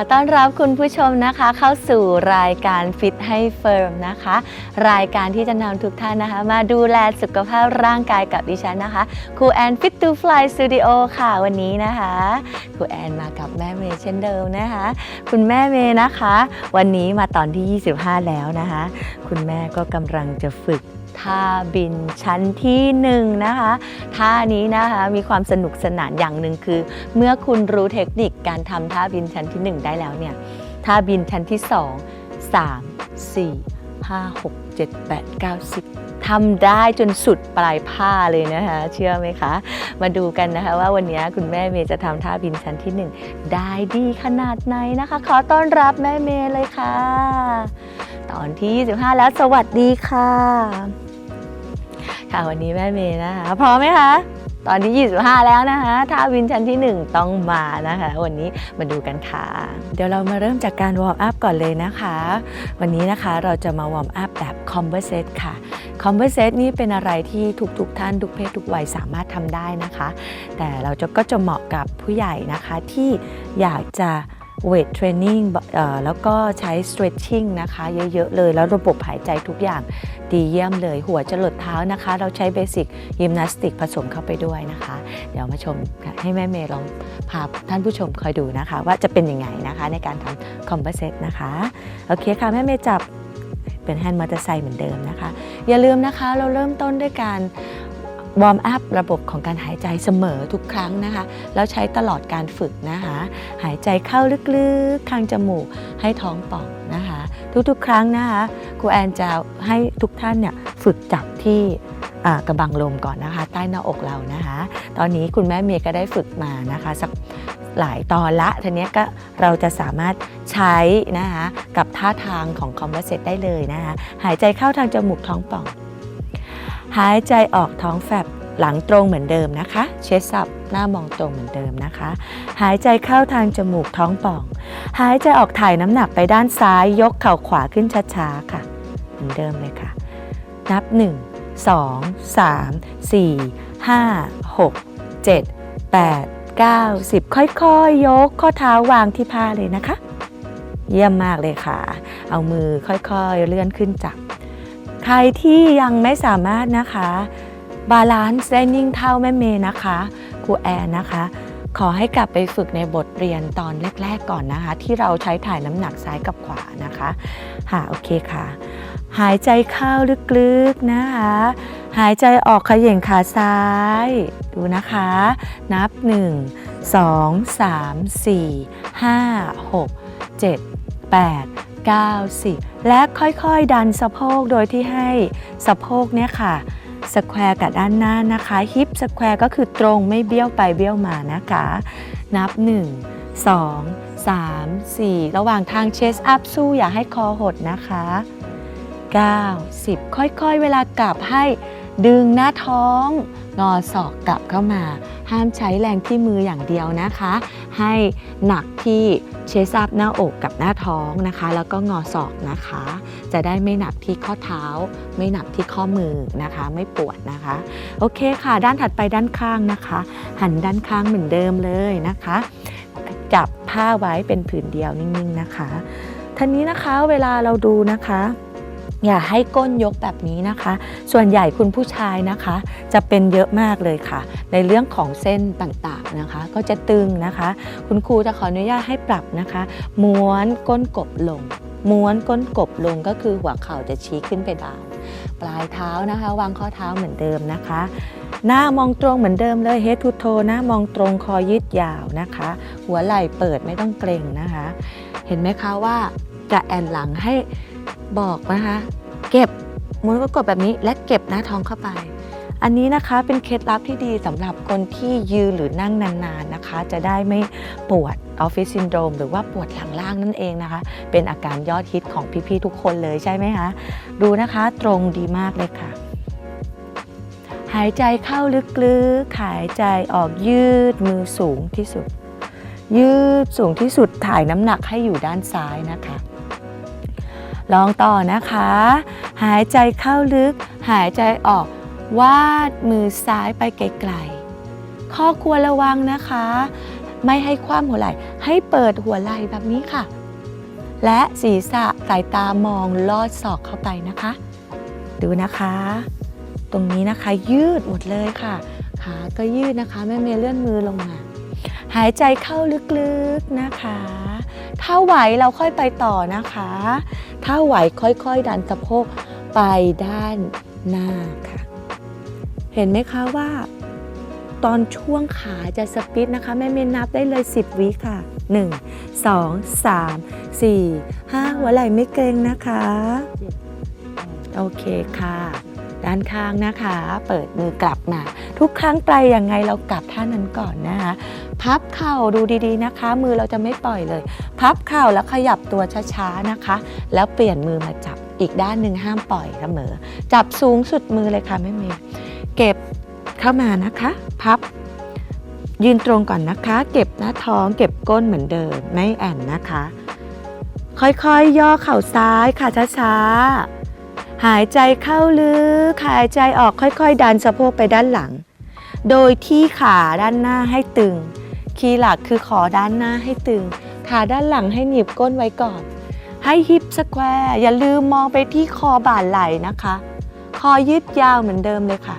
อต้อนรับคุณผู้ชมนะคะ เข้าสู่รายการฟิตให้เฟิร์มนะคะ รายการที่จะนำทุกท่านนะคะ มาดูแลสุขภาพร่างกายกับดิฉันนะคะครูแอนฟิตตูฟลายสตูดิโอค่ะวันนี้นะคะครูแอนมากับแม่เมย์เช่นเดิมนะคะ คุณแม่เมย์นะคะ วันนี้มาตอนที่ 25 แล้วนะคะ คุณแม่ก็กำลังจะฝึก ท่าบินชั้นที่หนึ่งนะคะท่านี้นะคะมีความสนุกสนานอย่างหนึ่งคือ เมื่อคุณรู้เทคนิคการทำท่าบินชั้นที่1ได้แล้วเนี่ยท่าบินชั้นที่2 3 4 5 6 7 8 9 10ทำได้จนสุดปลายผ้าเลยนะคะ เชื่อไหมคะ มาดูกันนะคะว่าวันนี้คุณแม่เมย์จะทำท่าบินชั้นที่1ได้ดีขนาดไหนนะคะ ขอต้อนรับแม่เมย์เลยค่ะ ตอนที่ 25 แล้วสวัสดีค่ะ ค่ะวันนี้แม่เมย์นะคะพร้อมไหมคะตอนที่25 แล้วนะคะท่าวินชั้นที่ 1 ต้องมานะคะ วันนี้มาดูกันค่ะ เดี๋ยวเรามาเริ่มจากการวอร์มอัพก่อนเลยนะคะ วันนี้นะคะเราจะมาวอร์มอัพแบบ Converse ค่ะ Converse นี่เป็นอะไรที่ทุกๆทท่านทุกเพศทุกวัยสามารถทำได้นะคะ แต่เราจะก็จะเหมาะกับผู้ใหญ่นะคะที่อยากจะ เวทเทรนนิ่งแล้วก็ใช้ stretching นะคะ เยอะ ๆ เลย แล้วระบบหายใจทุกอย่างดีเยี่ยมเลย หัวจะลดเท้านะคะ เราใช้เบสิกยิมนาสติกผสมเข้าไปด้วยนะคะ เดี๋ยวมาชมให้แม่เมย์ลองพาท่านผู้ชมคอยดูนะคะ ว่าจะเป็นยังไงนะคะในการทำคอมเพรสเซตนะคะ โอเคค่ะ แม่เมย์จับเป็นแฮนด์มอเตอร์ไซค์เหมือนเดิมนะคะ อย่าลืมนะคะเราเริ่มต้นด้วยการ วอร์มอัพระบบของการหายใจเสมอทุกครั้งนะคะ แล้วใช้ตลอดการฝึกนะคะ หายใจเข้าลึกๆ ทางจมูกให้ท้องป่องนะคะ ทุกๆ ครั้งนะคะครูแอนจะให้ทุกท่านเนี่ยฝึกจับที่กระบังลมก่อนนะคะ ใต้หน้าอกเรานะคะ ตอนนี้คุณแม่เมย์ก็ได้ฝึกมานะคะสักหลายตอนละทีนี้ก็เราจะสามารถใช้นะคะกับท่าทางของคอมเ r เซตได้เลยนะคะหายใจเข้าทางจมูกท้องป่อง หายใจออกท้องแฟบหลังตรงเหมือนเดิมนะคะ เชสซับหน้ามองตรงเหมือนเดิมนะคะ หายใจเข้าทางจมูกท้องป่อง หายใจออกถ่ายน้ำหนักไปด้านซ้ายยกเข่าขวาขึ้นช้าๆค่ะ เหมือนเดิมเลยค่ะ นับ 1 2 3 4 5 6 7 8 9 10 ค่อยๆยกข้อเท้าวางที่ผ้าเลยนะคะ เยี่ยมมากเลยค่ะ เอามือค่อยๆเลื่อนขึ้นจับ รที่ยังไม่สามารถนะคะบาลานซ์ได้นิ่งเท่าแม่เมย์นะคะครูแอนนะคะ ขอให้กลับไปฝึกในบทเรียนตอนแรก ๆ ก่อนนะคะ ที่เราใช้ถ่ายน้ำหนักซ้ายกับขวานะคะค่ะโอเคค่ะ หายใจเข้าลึกๆนะคะ หายใจออกขย่งขาซ้าย ดูนะคะ นับ 1 2 3 4 5 6 7 8 90 และค่อยๆดันสะโพกโดยที่ให้สะโพกเนี่ยค่ะสแควร์กับด้านหน้านะคะฮิปสแควร์ก็คือตรงไม่เบี้ยวไปเบี้ยวมานะคะ นับ 1 2 3 4 ระหว่างทางเชสอัพสู้อย่าให้คอหดนะคะ 90 ค่อยๆ เวลากลับให้ ดึงหน้าท้อง งอศอกกลับเข้ามา ห้ามใช้แรงที่มืออย่างเดียวนะคะ ให้หนักที่เชสอัพหน้าอกกับหน้าท้องนะคะ แล้วก็งอศอกนะคะ จะได้ไม่หนักที่ข้อเท้า ไม่หนักที่ข้อมือนะคะ ไม่ปวดนะคะ โอเคค่ะ ด้านถัดไปด้านข้างนะคะ หันด้านข้างเหมือนเดิมเลยนะคะ จับผ้าไว้เป็นผืนเดียวนิ่งๆนะคะท่านี้นะคะเวลาเราดูนะคะ อย่าให้ก้นยกแบบนี้นะคะ ส่วนใหญ่คุณผู้ชายนะคะ จะเป็นเยอะมากเลยค่ะ ในเรื่องของเส้นต่างๆนะคะ ก็จะตึงนะคะ คุณครูจะขออนุญาตให้ปรับนะคะ ม้วนก้นกบลง ม้วนก้นกบลงก็คือหัวเข่าจะชี้ขึ้นไปด้าน ปลายเท้านะคะ วางข้อเท้าเหมือนเดิมนะคะ หน้ามองตรงเหมือนเดิมเลย head to toe หน้ามองตรงคอยืดยาวนะคะ หัวไหล่เปิดไม่ต้องเกรงนะคะ เห็นไหมคะว่าจะแอนหลังให้ บอกนะคะ เก็บม้วนก็กดแบบนี้และเก็บหน้าท้องเข้าไป อันนี้นะคะเป็นเคล็ดลับที่ดีสำหรับคนที่ยืนหรือนั่งนานๆนะคะ จะได้ไม่ปวดออฟฟิศซินโดรมหรือว่าปวดหลังล่างนั่นเองนะคะ เป็นอาการยอดฮิตของพี่ๆทุกคนเลยใช่ไหมคะ ดูนะคะตรงดีมากเลยค่ะ หายใจเข้าลึกๆหายใจออกยืดมือสูงที่สุด ยืดสูงที่สุดถ่ายน้ำหนักให้อยู่ด้านซ้ายนะคะ ลองต่อนะคะ หายใจเข้าลึก หายใจออก วาดมือซ้ายไปไกลๆ ข้อควรระวังนะคะ ไม่ให้คว่ำหัวไหล่ ให้เปิดหัวไหล่แบบนี้ค่ะ และศีรษะสายตามองลอดศอกเข้าไปนะคะ ดูนะคะ ตรงนี้นะคะยืดหมดเลยค่ะ ขาก็ยืดนะคะ แม่เมย์เลื่อนมือลงมาหายใจเข้าลึกๆนะคะ ถ้าไหวเราค่อยไปต่อนะคะ ถ้าไหวค่อยๆ ดันสะโพกไปด้านหน้าค่ะ เห็นไหมคะว่า ตอนช่วงขาจะสปิดนะคะ แม่เมย์นับได้เลย 10 วิค่ะ 1 2 3 4 5หัวไหล่ไม่เกรงนะคะ โอเคค่ะ ด้านข้างนะคะ เปิดมือกลับมา ทุกครั้งไปยังไงเรากลับท่านั้นก่อนนะคะ พับเข่าดูดีๆนะคะ มือเราจะไม่ปล่อยเลย พับเข่าแล้วขยับตัวช้าๆนะคะ แล้วเปลี่ยนมือมาจับอีกด้านหนึ่งห้ามปล่อยเสมอ จับสูงสุดมือเลยค่ะแม่เมย์เก็บเข้ามานะคะ พับยืนตรงก่อนนะคะ เก็บหน้าท้องเก็บก้นเหมือนเดิมไม่แอนนะคะ ค่อยๆย่อเข่าซ้ายค่ะช้าๆ หายใจเข้าลึกหายใจออกค่อยๆ ดันสะโพกไปด้านหลัง โดยที่ขาด้านหน้าให้ตึง คีย์หลักคือขอด้านหน้าให้ตึง ขาด้านหลังให้หนีบก้นไว้ก่อน ให้ฮิปสแควร์อย่าลืมมองไปที่คอบ่าไหล่นะคะ คอยืดยาวเหมือนเดิมเลยค่ะ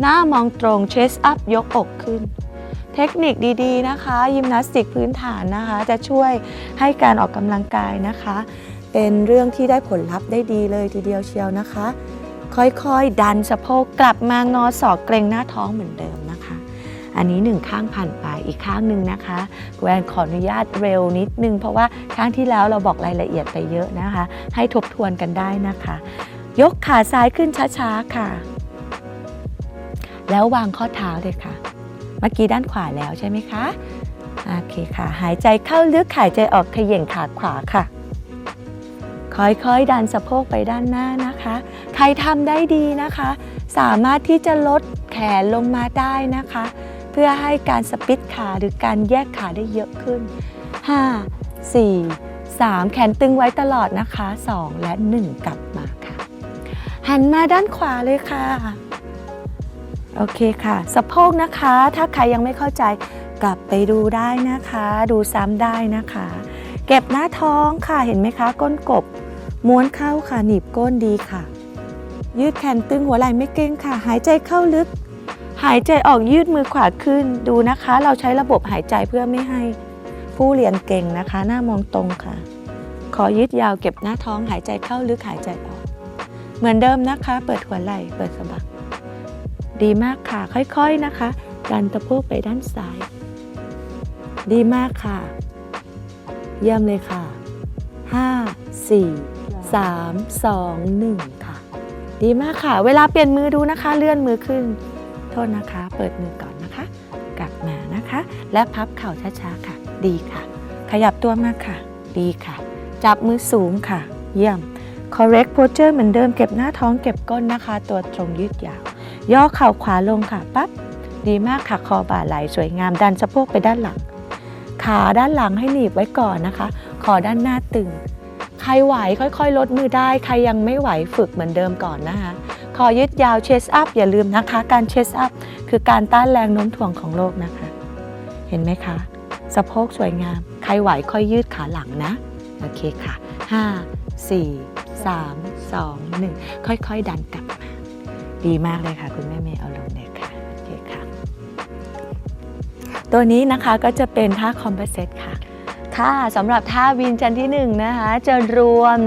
หน้ามองตรงเชสอัพยกอกขึ้น เทคนิคดีๆนะคะ ยิมนาสติกพื้นฐานนะคะ จะช่วยให้การออกกำลังกายนะคะ เป็นเรื่องที่ได้ผลลัพธ์ได้ดีเลยทีเดียวเชียวนะคะ ค่อยๆ ดันสะโพกกลับมางอศอกเกรงหน้าท้องเหมือนเดิมนะคะ อันนี้หนึ่งข้างผ่านไปอีกข้างหนึ่งนะคะแวนขออนุญาตเร็วนิดนึง เพราะว่าข้างที่แล้วเราบอกรายละเอียดไปเยอะนะคะ ให้ทบทวนกันได้นะคะ ยกขาซ้ายขึ้นช้าๆค่ะ แล้ววางข้อเท้าเลยค่ะ เมื่อกี้ด้านขวาแล้วใช่ไหมคะโอเคค่ะ หายใจเข้าลึกหายใจออกเขย่งขาขวาค่ะ ค่อยๆ ดันสะโพกไปด้านหน้านะคะ ใครทำได้ดีนะคะ สามารถที่จะลดแขนลงมาได้นะคะ เพื่อให้การสปิดขาหรือการแยกขาได้เยอะขึ้น 5 4 3 แขนตึงไว้ตลอดนะคะ 2 และ 1 กลับมาค่ะ หันมาด้านขวาเลยค่ะ โอเคค่ะ สะโพกนะคะ ถ้าใครยังไม่เข้าใจกลับไปดูได้นะคะ ดูซ้ำได้นะคะ เก็บหน้าท้องค่ะเห็นไหมคะ ก้นกบ ม้วนเข้าค่ะหนีบก้นดีค่ะ ยืดแขนตึงหัวไหล่ไม่เกร็งค่ะ หายใจเข้าลึก หายใจออกยืดมือขวาขึ้นดูนะคะ เราใช้ระบบหายใจเพื่อไม่ให้ผู้เรียนเก่งนะคะ หน้ามองตรงค่ะ ขอยืดยาวเก็บหน้าท้องหายใจเข้าลึกหายใจออก เหมือนเดิมนะคะ เปิดหัวไหล่เปิดสะบัก ดีมากค่ะ ค่อยๆนะคะ ดันตะโพกไปด้านซ้าย ดีมากค่ะ เยี่ยมเลยค่ะ 5 4 3 2 1 ค่ะ ดีมากค่ะ เวลาเปลี่ยนมือดูนะคะ เลื่อนมือขึ้น โทษนะคะ เปิดมือก่อนนะคะ กลับมานะคะ และพับเข่าช้าๆค่ะ ดีค่ะ ขยับตัวมากค่ะ ดีค่ะ จับมือสูงค่ะ เยี่ยม correct posture เหมือนเดิมเก็บหน้าท้องเก็บก้นนะคะ ตัวตรงยืดยาว ย่อเข่าขวาลงค่ะปั๊บดีมากค่ะ คอบ่าไหลสวยงาม ดันสะโพกไปด้านหลัง ขาด้านหลังให้หนีบไว้ก่อนนะคะ คอด้านหน้าตึง ใครไหวค่อยๆ ลดมือได้ ใครยังไม่ไหวฝึกเหมือนเดิมก่อนนะคะคอยืดยาวเชสอัพอย่าลืมนะคะ การเชสอัพคือการต้านแรงโน้มถ่วงของโลกนะคะ เห็นไหมคะ สะโพกสวยงาม ใครไหวค่อยยืดขาหลังนะ โอเคค่ะ 5 4 3 2 1 ค่อยๆ ดันกลับมา ดีมากเลยค่ะ คุณแม่เมย์เอาลงเลยค่ะ โอเคค่ะ ตัวนี้นะคะก็จะเป็นท่าคอมเพรสเซตค่ะ ค่ะสำหรับท่าวินชั้นที่1นะคะจะรวม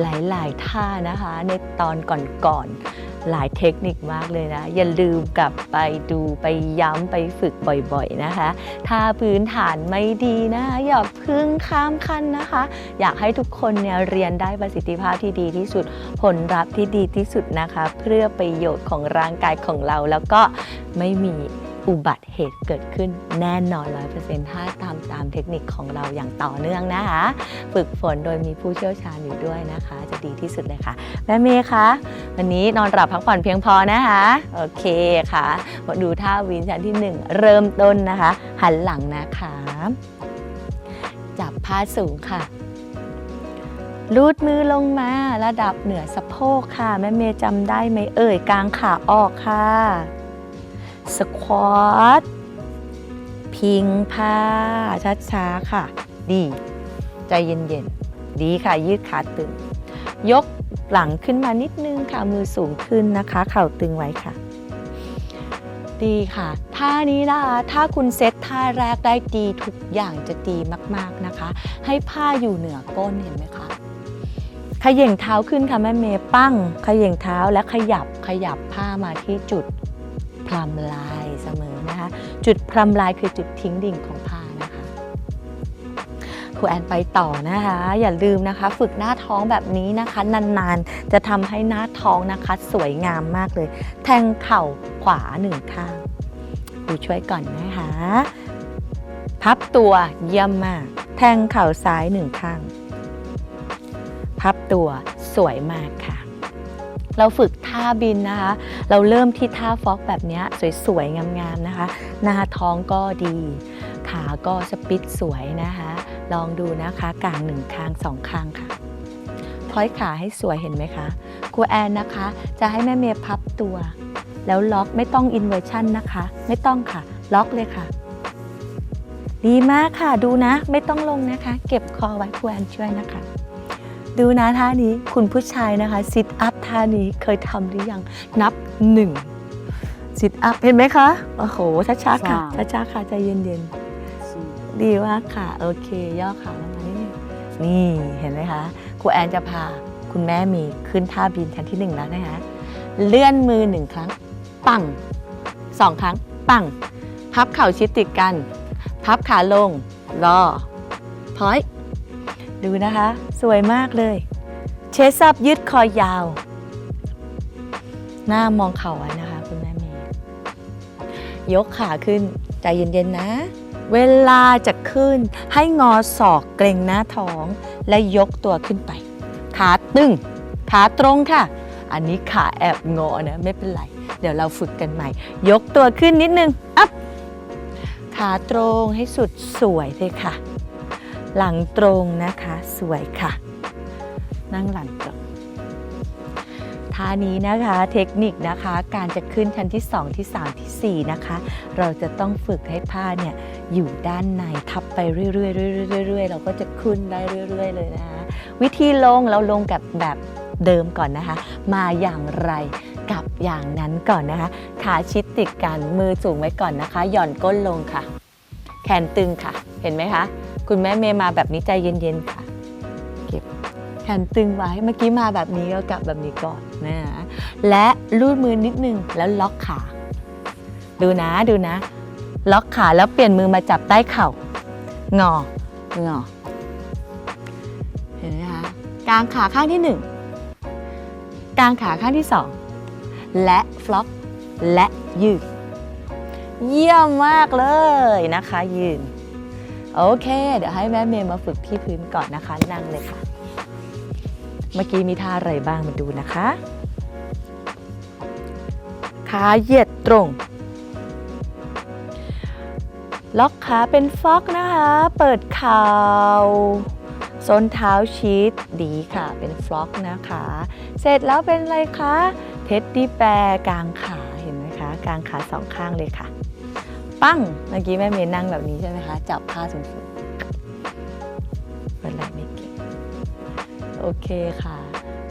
หลาย ๆ ท่านะคะในตอนก่อนๆหลายเทคนิคมากเลยนะ อย่าลืมกลับไปดูไปย้ำไปฝึกบ่อยๆนะคะ ถ้าพื้นฐานไม่ดีนะคะอย่าพึ่งข้ามขั้นนะคะ อยากให้ทุกคนเนี่ยเรียนได้ประสิทธิภาพที่ดีที่สุด ผลลัพธ์ที่ดีที่สุดนะคะ เพื่อประโยชน์ของร่างกายของเราแล้วก็ไม่มี อุบัติเหตุเกิดขึ้นแน่นอน 100%ถ้าตามตามเทคนิคของเราอย่างต่อเนื่องนะคะ ฝึกฝนโดยมีผู้เชี่ยวชาญอยู่ด้วยนะคะ จะดีที่สุดเลยค่ะแม่เมย์คะวันนี้นอนหลับพักผ่อนเพียงพอนะคะ โอเคค่ะมาดูท่าวินชั้นที่ 1 เริ่มต้นนะคะ หันหลังนะคะ จับผ้าสูงค่ะลูดมือลงมาระดับเหนือสะโพกค่ะ แม่เมย์จำได้ไหมเอ่ยกลางขาออกค่ะ สควอตพิงผ้าช้าๆค่ะ ดี ใจเย็นๆ ดีค่ะ ยืดขาตึง ยกหลังขึ้นมานิดนึงค่ะ มือสูงขึ้นนะคะ เข่าตึงไว้ค่ะ ดีค่ะ ท่านี้นะคะถ้าคุณเซตท่าแรกได้ดีทุกอย่างจะดีมากๆนะคะ ให้ผ้าอยู่เหนือก้นเห็นไหมคะขย่งเท้าขึ้นค่ะแม่เมย์ปั้งขย่งเท้าและขยับขยับผ้ามาที่จุด พรำลายเสมอนะคะ จุดพรำลายคือจุดทิ้งดิ่งของผ้านะคะ ครูแอนไปต่อนะคะ อย่าลืมนะคะ ฝึกหน้าท้องแบบนี้นะคะ นานๆ จะทำให้หน้าท้องนะคะ สวยงามมากเลย แทงเข่าขวาหนึ่งข้างดูช่วยก่อนนะคะ พับตัวเยี่ยมมาก แทงเข่าซ้ายหนึ่งข้าง พับตัวสวยมากค่ะ เราฝึกท่าบินนะคะ เราเริ่มที่ท่าฟอกแบบนี้สวยๆ งามๆ นะคะ หน้าท้องก็ดี ขาก็สปิดสวยนะคะ ลองดูนะคะกลางหนึ่งข้างสองข้างค่ะพลอยขาให้สวยเห็นไหมคะครูแอนนะคะ จะให้แม่เมย์พับตัว แล้วล็อกไม่ต้องอินเวอร์ชันนะคะ ไม่ต้องค่ะ ล็อกเลยค่ะ ดีมากค่ะดูนะ ไม่ต้องลงนะคะ เก็บคอไว้ครูแอนช่วยนะคะ ดูนะท่านี้คุณผู้ชายนะคะซิทอัพท่านี้เคยทำหรือยังนับหนึ่งซิทอัพเห็นไหมคะ โอ้โหช้าๆค่ะสามช้าๆค่ะใจเย็นๆ ดีมากค่ะ โอเค ย่อขาลงมานิดนึงนี่เห็นไหมคะครูแอนจะพาคุณแม่มีขึ้นท่าบินชั้นที่หนึ่งแล้วนะคะเลื่อนมือหนึ่งครั้ง ปังสองครั้ง ปัง พับเข่าชิดติดกัน พับขาลงรอพอย ดูนะคะ สวยมากเลย เชสซับยืดคอยาว หน้ามองเข่าไว้นะคะคุณแม่เมย์ยกขาขึ้น ใจเย็นๆนะ เวลาจะขึ้นให้งอศอกเกรงหน้าท้องและยกตัวขึ้นไป ขาตึง ขาตรงค่ะ อันนี้ขาแอบงอนะไม่เป็นไร เดี๋ยวเราฝึกกันใหม่ ยกตัวขึ้นนิดนึง อัพขาตรงให้สุดสวยเลยค่ะ หลังตรงนะคะ สวยค่ะ นั่งหลังตรงท่านี้นะคะเทคนิคนะคะการจะขึ้นชั้นที่ 2 ที่ 3ทีสี่ 4 นะคะ เราจะต้องฝึกให้ผ้าเนี่ยอยู่ด้านในทับไปเรื่อยๆเรื่อยๆเรื่อยๆเราก็จะขึ้นได้เรื่อย ๆ เลยนะคะวิธีลงเราลงกับแบบเดิมก่อนนะคะ มาอย่างไรกับอย่างนั้นก่อนนะคะขาชิดติดกันมือสูงไว้ก่อนนะคะ หย่อนก้นลงค่ะ แขนตึงค่ะ เห็นไหมคะ คุณแม่เมย์มาแบบนี้ใจเย็นๆค่ะเก็บแขนตึงไว้เมื่อกี้มาแบบนี้ก็กลับแบบนี้ก่อนนะและลูดมือนิดนึงแล้วล็อกขา ดูนะดูนะ ล็อกขาแล้วเปลี่ยนมือมาจับใต้เข่างองอเห็นไหมคะกางขาข้างที่หนึ่งกางขาข้างที่สองและฟล็อกและยืด เยี่ยมมากเลยนะคะยืน โอเค เดี๋ยวให้แม่เมย์มาฝึกที่พื้นก่อนนะคะ นั่งเลยค่ะ เมื่อกี้มีท่าอะไรบ้างมาดูนะคะ ขาเหยียดตรง ล็อกขาเป็นฟอกนะคะ เปิดเข่าส้นเท้าชิดดีค่ะ เป็นฟล็อกนะคะ เสร็จแล้วเป็นอะไรคะ เท็ดดี้แปรกลางขา เห็นไหมคะ กลางขาสองข้างเลยค่ะ ปั้ง เมื่อกี้แม่เมย์นั่งแบบนี้ใช่ไหมคะ จับผ้าสูงๆเป็นไรไม่เก่งโอเคค่ะ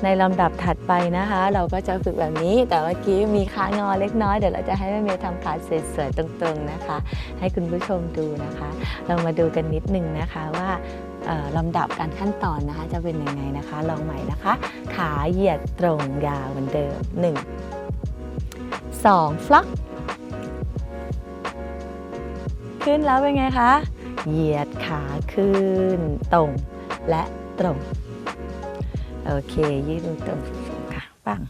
ในลำดับถัดไปนะคะ เราก็จะฝึกแบบนี้ แต่เมื่อกี้มีขางอเล็กน้อย เดี๋ยวเราจะให้แม่เมย์ทำขาสวยๆตรงๆนะคะ ให้คุณผู้ชมดูนะคะ เรามาดูกันนิดนึงนะคะว่าลำดับการขั้นตอนนะคะจะเป็นยังไงนะคะ ลองใหม่นะคะ ขาเหยียดตรงยาวเหมือนเดิม 1 2ฟลัก ขึ้นแล้วเป็นไงคะ เหยียดขาขึ้น ตรงและตรง โอเค ยืดมือตรงสูงๆค่ะปัง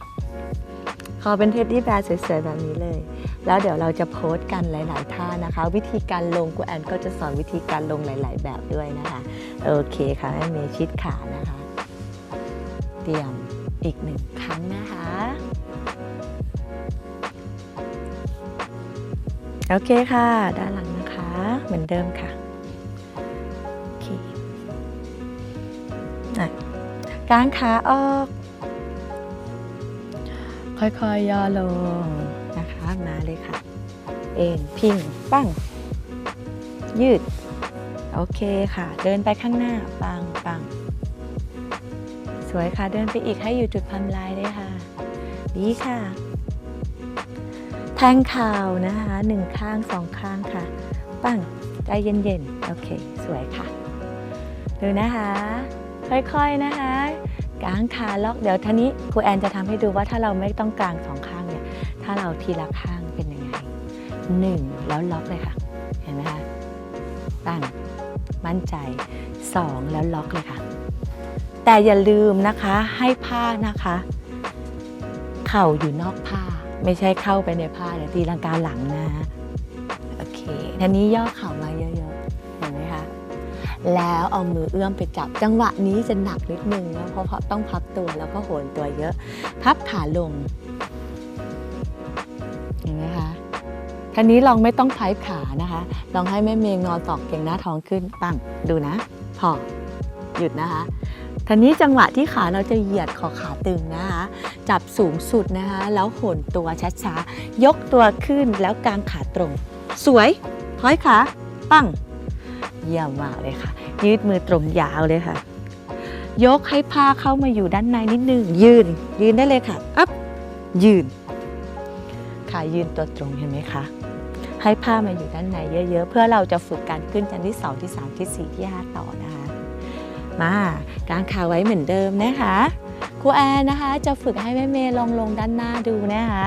ขอเป็นเทปที่แบร์สวยๆแบบนี้เลย แล้วเดี๋ยวเราจะโพสต์กันหลาย ๆ ท่านะคะ วิธีการลงกูแอนก็จะสอนวิธีการลงหลาย ๆ แบบด้วยนะคะ โอเคค่ะแม่เมย์ชิดขานะคะ เตรียมอีกหนึ่งครั้งนะคะ โอเคค่ะ ด้านหลัง เหมือนเดิมค่ะโอเคอะกางขาออก ค่อยๆย่อลงนะคะมาเลยค่ะ เอ็นพิงปั้ง ยืด โอเคค่ะ เดินไปข้างหน้า ปังปังสวยค่ะ เดินไปอีกให้อยู่จุดพันลายเลยค่ะ ดีค่ะ แทงข่าวนะคะหนึ่งข้างสองข้างค่ะ ปั้งใจเย็นๆ โอเค สวยค่ะ ดูนะคะ ค่อยๆนะคะกางขาล็อกเดี๋ยวท่านี้ครูแอนจะทำให้ดูว่าถ้าเราไม่ต้องกางสองข้างเนี่ย ถ้าเราทีละข้างเป็นยังไงหนึ่งแล้วล็อกเลยค่ะ เห็นไหมคะตั้งมั่นใจสองแล้วล็อกเลยค่ะ แต่อย่าลืมนะคะให้ผ้านะคะ เข่าอยู่นอกผ้า ไม่ใช่เข้าไปในผ้าเดี๋ยวตีลังกาหลังนะ เคทีนี้ย่อเข่ามาเยอะๆเห็นไหมคะ แล้วเอามือเอื้อมไปจับ จังหวะนี้จะหนักนิดนึงนะเพราะเพราะต้องพับตัวแล้วก็โหนตัวเยอะ พับขาลง เห็นไหมคะท่านี้ลองไม่ต้องพายขานะคะ ลองให้แม่เมย์งอตอกเก่งหน้าท้องขึ้นปังดูนะ พอ หยุดนะคะท่านี้จังหวะที่ขาเราจะเหยียดขอขาตึงนะคะ จับสูงสุดนะคะ แล้วโหนตัวช้าๆ ยกตัวขึ้นแล้วกางขาตรง สวย พอยขาปั้งเยี่ยมมากเลยค่ะ ยืดมือตรงยาวเลยค่ะ ยกให้ผ้าเข้ามาอยู่ด้านในนิดนึง ยืน ยืนได้เลยค่ะอัพยืนขายืนตัวตรงเห็นไหมคะให้ผ้ามาอยู่ด้านในเยอะๆ เพื่อเราจะฝึกการขึ้นชั้นที่2ที่3ที่4ที่5ต่อนะคะ มากางขาไว้เหมือนเดิมนะคะครูแอนนะคะจะฝึกให้แม่เมย์ลองลงด้านหน้าดูนะคะ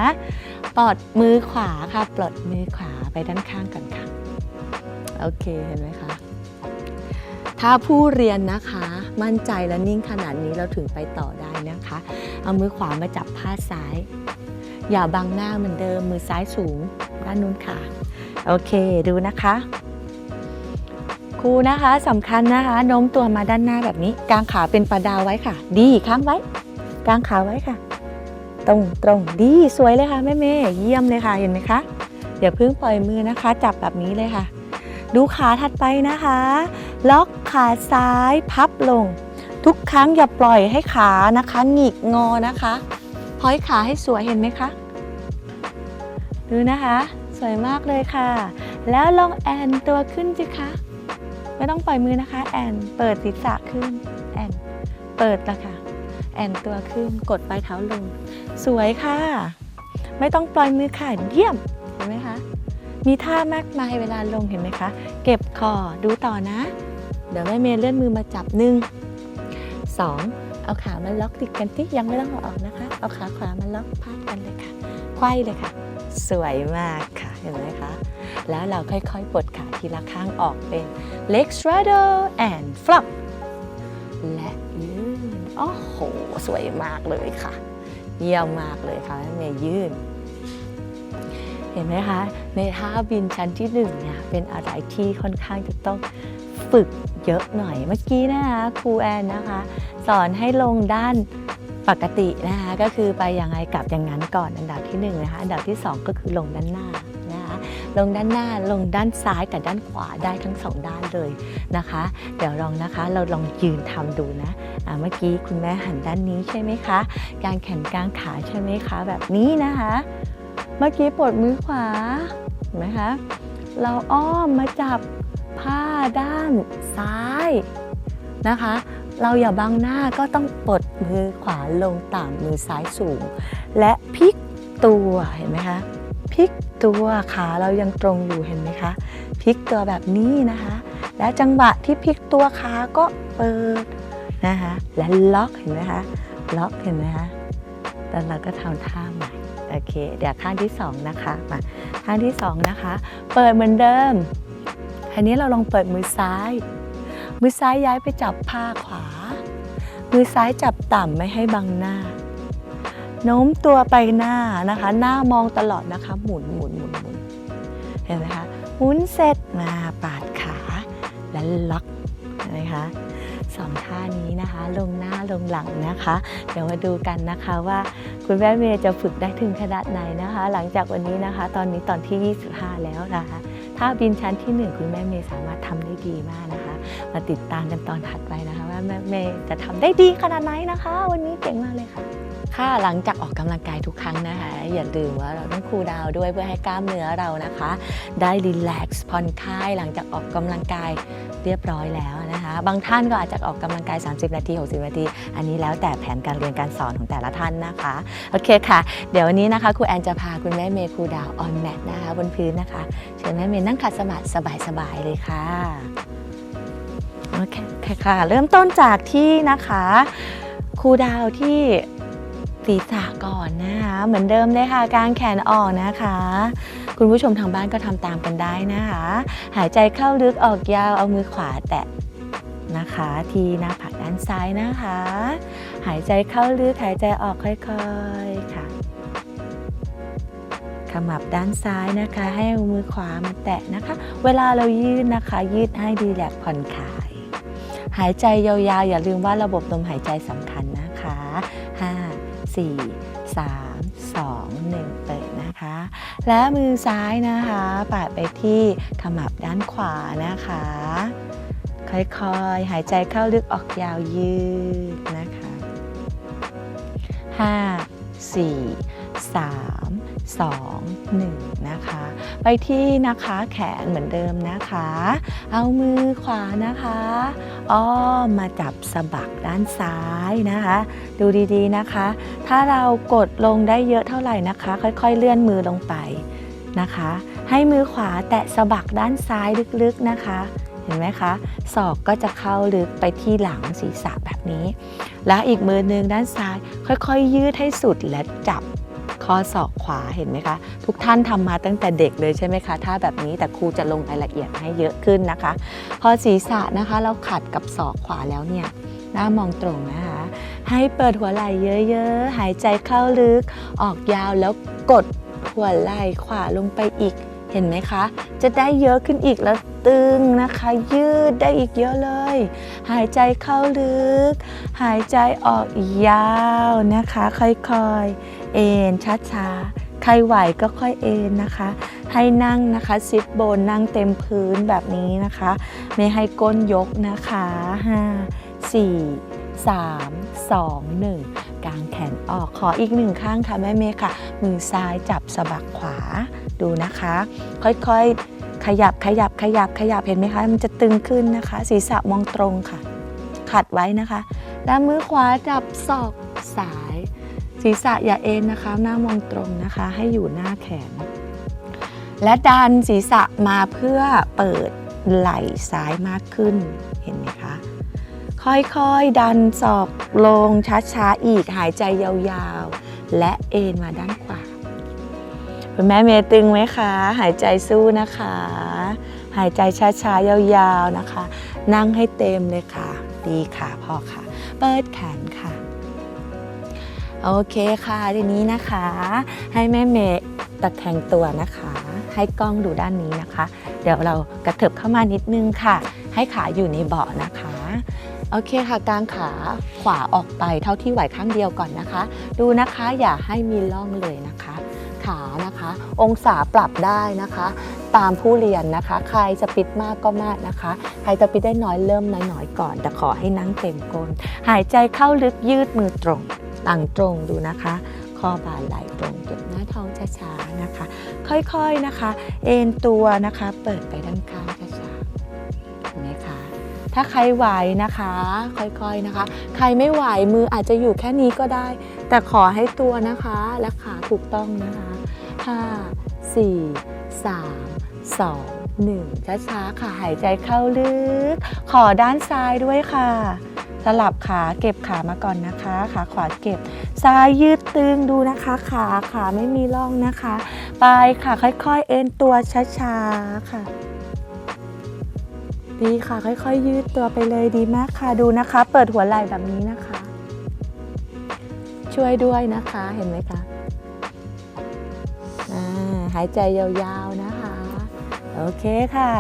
ปลอดมือขวาค่ะปลดมือขวาไปด้านข้างก่อนค่ะ โอเคเห็นไหมคะ ถ้าผู้เรียนนะคะมั่นใจและนิ่งขนาดนี้เราถึงไปต่อได้นะคะ เอามือขวามาจับผ้าซ้าย อย่าบังหน้าเหมือนเดิม มือซ้ายสูงด้านนู้นค่ะ โอเคดูนะคะ ครูนะคะสำคัญนะคะโน้มตัวมาด้านหน้าแบบนี้ กางขาเป็นประดาวไว้ค่ะ ดีค้างไว้ กางขาไว้ค่ะ ตรงตรงดีสวยเลยค่ะแม่เมย์เยี่ยมเลยค่ะเห็นไหมคะอย่าเพิ่งปล่อยมือนะคะ จับแบบนี้เลยค่ะ ดูขาถัดไปนะคะ ล็อกขาซ้ายพับลง ทุกครั้งอย่าปล่อยให้ขานะคะหงิกงอนะคะพอยขาให้สวยเห็นไหมคะดูนะคะ สวยมากเลยค่ะ แล้วลองแอนตัวขึ้นสิคะไม่ต้องปล่อยมือนะคะ แอนเปิดศีรษะขึ้นแอนเปิดละค่ะ แอนตัวขึ้นกดปลายเท้าลง สวยค่ะ ไม่ต้องปล่อยมือค่ะเยี่ยมเห็นไหมคะ มีท่ามากมายเวลาลงเห็นไหมคะ เก็บคอดูต่อนะ เดี๋ยวแม่เมย์เลื่อนมือมาจับหนึ่งสองเอาขามาล็อกติดกันที่ยังไม่ต้องเอาออกนะคะ เอาขาขวามาล็อกพาดกันเลยค่ะไขว้เลยค่ะ สวยมากค่ะเห็นไหมคะ แล้วเราค่อยๆปลดขาทีละข้างออกเป็น leg straddle and flop และยืนโอ้โห สวยมากเลยค่ะ เยี่ยมมากเลยค่ะแม่เมย์ยืน เห็นไหมคะ ในท่าบินชั้นที่หนึ่งเนี่ยเป็นอะไรที่ค่อนข้างจะต้องฝึกเยอะหน่อย เมื่อกี้นะคะครูแอนนะคะ สอนให้ลงด้านปกตินะคะก็คือไปอยังไงกลับอย่างนั้นก่อนอันดับที่หนึ่งนะคะอันดับที่สองก็คือลงด้านหน้านะคะลงด้านหน้าลงด้านซ้ายแต่ด้านขวาได้ทั้งสองด้านเลยนะคะ เดี๋ยวลองนะคะเราลองยืนทำดูนะเมื่อกี้คุณแม่หันด้านนี้ใช่ไหมคะ การแขนกลางขาใช่ไหมคะ แบบนี้นะคะ เมื่อกี้ปลดมือขวาเห็นไหมคะ เราอ้อมมาจับผ้าด้านซ้ายนะคะ เราอย่าบังหน้าก็ต้องปลดมือขวาลงต่ำมือซ้ายสูง และพลิกตัวเห็นไหมคะพลิกตัวขาเรายังตรงอยู่เห็นไหมคะพลิกตัวแบบนี้นะคะ และจังหวะที่พลิกตัวขาก็เปิดนะคะและล็อกเห็นไหมคะล็อกเห็นไหมคะแล้วเราก็ทำท่า อเค เดี๋ยวข้างที่สองนะคะ มาข้างที่สองนะคะ เปิดเหมือนเดิมทีนี้เราลองเปิดมือซ้าย มือซ้ายย้ายไปจับผ้าขวา มือซ้ายจับต่ำไม่ให้บังหน้า โน้มตัวไปหน้านะคะ หน้ามองตลอดนะคะ หมุนหมุนหมุนหมุนเห็นไหมคะหมุนเสร็จมาปาดขาและล็อกเห็นไหมคะ สองท่านี้นะคะ ลงหน้าลงหลังนะคะ เดี๋ยวมาดูกันนะคะว่าคุณแม่เมย์จะฝึกได้ถึงขนาดไหนนะคะ หลังจากวันนี้นะคะ ตอนนี้ตอนที่ 25 แล้วนะคะถ้าบินชั้นที่ 1 คุณแม่เมย์สามารถทำได้ดีมากนะคะ มาติดตามกันตอนถัดไปนะคะ ว่าแม่เมย์จะทำได้ดีขนาดไหนนะคะ วันนี้เก่งมากเลยค่ะค่ะหลังจากออกกำลังกายทุกครั้งนะคะ อย่าลืมว่าเราต้องคูลดาวด้วยเพื่อให้กล้ามเนื้อเรานะคะ ได้รีแลกซ์ผ่อนคลายหลังจากออกกำลังกายเรียบร้อยแล้วนะคะ บางท่านก็อาจจะออกกำลังกาย 30 นาที 60 นาที อันนี้แล้วแต่แผนการเรียนการสอนของแต่ละท่านนะคะ โอเคค่ะ เดี๋ยววันนี้นะคะครูแอนจะพาคุณแม่เมย์ครูดาวออนแมทนะคะบนพื้นนะคะ เชิญแม่เมย์นั่งขัดสมาธิสบายๆเลยค่ะ โอเคค่ะ เริ่มต้นจากที่นะคะครูดาวที่ศีรษะก่อนนะคะเหมือนเดิมเลยค่ะกางแขนออกนะคะ คุณผู้ชมทางบ้านก็ทำตามกันได้นะคะ หายใจเข้าลึกออกยาวเอามือขวาแตะ นะคะ ที่หน้าผากด้านซ้ายนะคะ หายใจเข้าลึกหายใจออกค่อยๆค่ะขมับด้านซ้ายนะคะ ให้มือขวามาแตะนะคะ เวลาเรายืดนะคะ ยืดให้ดีแลกผ่อนคลาย หายใจยาวๆ อย่าลืมว่าระบบลมหายใจสำคัญนะคะ 5 4 3 2 1 เปิดนะคะ และมือซ้ายนะคะปาดไปที่ขมับด้านขวานะคะ ค่อยๆ หายใจเข้าลึกออกยาวยืดนะคะ 5 4 3 2 1 นะคะ ไปที่นะคะแขนเหมือนเดิมนะคะ เอามือขวานะคะอ้อมมาจับสะบักด้านซ้ายนะคะ ดูดีๆนะคะ ถ้าเรากดลงได้เยอะเท่าไหร่นะคะ ค่อยๆ เลื่อนมือลงไปนะคะ ให้มือขวาแตะสะบักด้านซ้ายลึกๆนะคะ เห็นไหมคะศอกก็จะเข้าลึกไปที่หลังศีรษะแบบนี้ แล้วอีกมือหนึ่งด้านซ้าย ค่อยๆยืดให้สุดและจับข้อศอกขวาเห็นไหมคะ ทุกท่านทำมาตั้งแต่เด็กเลยใช่ไหมคะถ้าแบบนี้แต่ครูจะลงรายละเอียดให้เยอะขึ้นนะคะ พอศีรษะนะคะเราขัดกับศอกขวาแล้วเนี่ยหน้ามองตรงนะคะ ให้เปิดหัวไหล่เยอะๆ หายใจเข้าลึก ออกยาวแล้วกดหัวไหล่ขวาลงไปอีก เห็นไหมคะ จะได้เยอะขึ้นอีกแล้วตึงนะคะ ยืดได้อีกเยอะเลย หายใจเข้าลึก หายใจออกยาวนะคะ ค่อยๆ เอ็นช้าๆ ใครไหวก็ค่อยเอ็นนะคะ ให้นั่งนะคะซิทโบนนั่งเต็มพื้นแบบนี้นะคะ ไม่ให้ก้นยกนะคะ 5 4 3 2 1 กางแขนออกขออีกหนึ่งข้างค่ะแม่เมย์ค่ะ มือซ้ายจับสะบักขวา ดูนะคะ ค่อยๆ ขยับขยับขยับขยับเห็นไหมคะ มันจะตึงขึ้นนะคะ ศีรษะมองตรงค่ะ ขัดไว้นะคะ แล้วมือขวาจับศอกสาย ศีรษะอย่าเอ็นนะคะ หน้ามองตรงนะคะ ให้อยู่หน้าแขน และดันศีรษะมาเพื่อเปิดไหล่ซ้ายมากขึ้น เห็นไหมคะค่อยๆ ดันศอกลงช้าๆ อีกหายใจยาวๆ และเอ็นมาด้านขวา คุณแม่เมย์ตึงไหมคะ หายใจสู้นะคะ หายใจช้าๆ ยาวๆนะคะ นั่งให้เต็มเลยค่ะ ดีค่ะพ่อค่ะ เปิดแขนค่ะ โอเคค่ะทีนี้นะคะ ให้แม่เมย์ตะแคงตัวนะคะ ให้กล้องดูด้านนี้นะคะ เดี๋ยวเรากระเถิบเข้ามานิดนึงค่ะ ให้ขาอยู่ในเบาะนะคะโอเคค่ะกางขาขวาออกไปเท่าที่ไหวข้างเดียวก่อนนะคะ ดูนะคะอย่าให้มีร่องเลยนะคะ ขานะคะ องศาปรับได้นะคะ ตามผู้เรียนนะคะ ใครจะปิดมากก็มากนะคะ ใครจะปิดได้น้อยเริ่มน้อยๆก่อน แต่ขอให้นั่งเต็มก้นหายใจเข้าลึกยืดมือตรงหลังตรงดูนะคะคอบ่าไหล่ตรงเก็บหน้าท้องช้าๆนะคะ ค่อยๆนะคะ เอ็นตัวนะคะ เปิดไปด้านข้างช้าๆเห็นไหมคะถ้าใครไหวนะคะ ค่อยๆนะคะ ใครไม่ไหวมืออาจจะอยู่แค่นี้ก็ได้ แต่ขอให้ตัวนะคะและขาถูกต้องนะคะ 4 3 2 1 ช้าๆ ค่ะ หายใจเข้าลึก ขอด้านซ้ายด้วยค่ะ สลับขาเก็บขามาก่อนนะคะ ขาขวาเก็บ ซ้ายยืดตึงดูนะคะ ขาขาไม่มีร่องนะคะไปค่ะค่อยๆ เอ็นตัวช้าๆ ค่ะ ดีค่ะ ค่อยๆ ยืดตัวไปเลยดีมากค่ะ ดูนะคะ เปิดหัวไหล่แบบนี้นะคะ ช่วยด้วยนะคะ เห็นไหมคะาหายใจยาวๆนะคะ โอเคค่ะ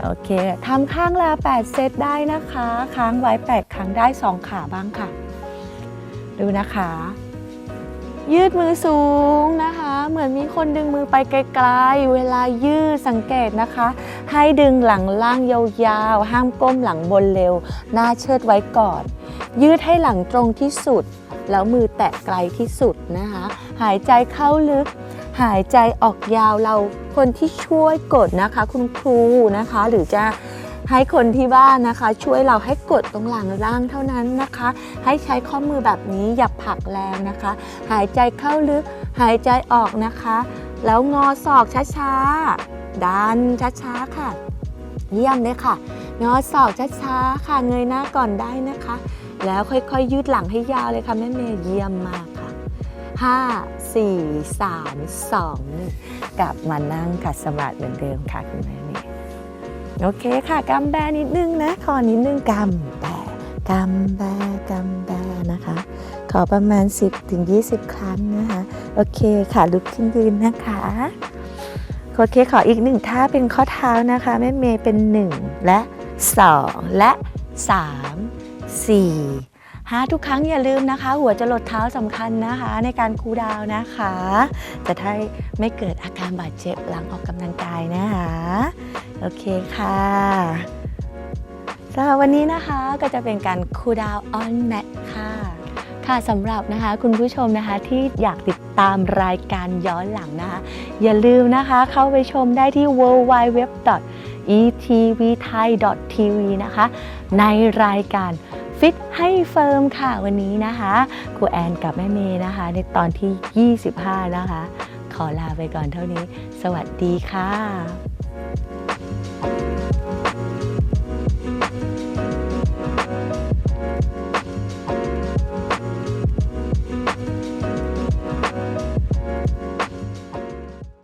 โอเคทำข้างละ 8 เซตได้นะคะ ค้างไว้ 8 ครั้งได้ 2 ขาบ้างค่ะ ดูนะคะ ยืดมือสูงนะคะ เหมือนมีคนดึงมือไปไกลๆ เวลายืดสังเกตนะคะ ให้ดึงหลังล่างยาวๆ ห้ามก้มหลังบนเร็ว หน้าเชิดไว้ก่อน ยืดให้หลังตรงที่สุดแล้วมือแตะไกลที่สุดนะคะ หายใจเข้าลึก หายใจออกยาวเราคนที่ช่วยกดนะคะ คุณครูนะคะ หรือจะให้คนที่บ้านนะคะ ช่วยเราให้กดตรงหลังล่างเท่านั้นนะคะ ให้ใช้ข้อมือแบบนี้อย่าผลักแรงนะคะ หายใจเข้าลึกหายใจออกนะคะ แล้วงอศอกช้าๆดันช้าๆค่ะ เยี่ยมเลยค่ะ งอศอกช้าๆค่ะเงยหน้าก่อนได้นะคะ แล้วค่อยๆยืดหลังให้ยาวเลยค่ะแม่เมย์เยี่ยมมากค่ะ 5 4 3 2 กลับมานั่งขัดสมาธิเหมือนเดิมค่ะคุณแม่เมย์โอเคค่ะกำแบนิดนึงนะขอนิดนึงกำแบกำแบกำแบนะคะ ขอประมาณ 10ถึง20 ครั้งนะคะ โอเคค่ะลุกขึ้นยืนนะคะโอเคขออีกหนึ่งท่าเป็นข้อเท้านะคะแม่เมย์เป็น 1 และ 2 และ 3 4 5ทุกครั้งอย่าลืมนะคะ หัวจะหลดเท้าสำคัญนะคะ ในการคูลดาวนะคะ จะได้ไม่เกิดอาการบาดเจ็บหลังออกกำลังกายนะคะ โอเคค่ะสำหรับวันนี้นะคะก็จะเป็นการคูลดาวออนแมทค่ะค่ะสำหรับนะคะคุณผู้ชมนะคะที่อยากติดตามรายการย้อนหลังนะคะ อย่าลืมนะคะเข้าไปชมได้ที่ www.etvthai.tv นะคะ ในรายการ ฟิตให้เฟิร์มค่ะวันนี้นะคะครูแอนกับแม่เมย์นะคะ ในตอนที่ 25 นะคะ ขอลาไปก่อนเท่านี้ สวัสดีค่ะ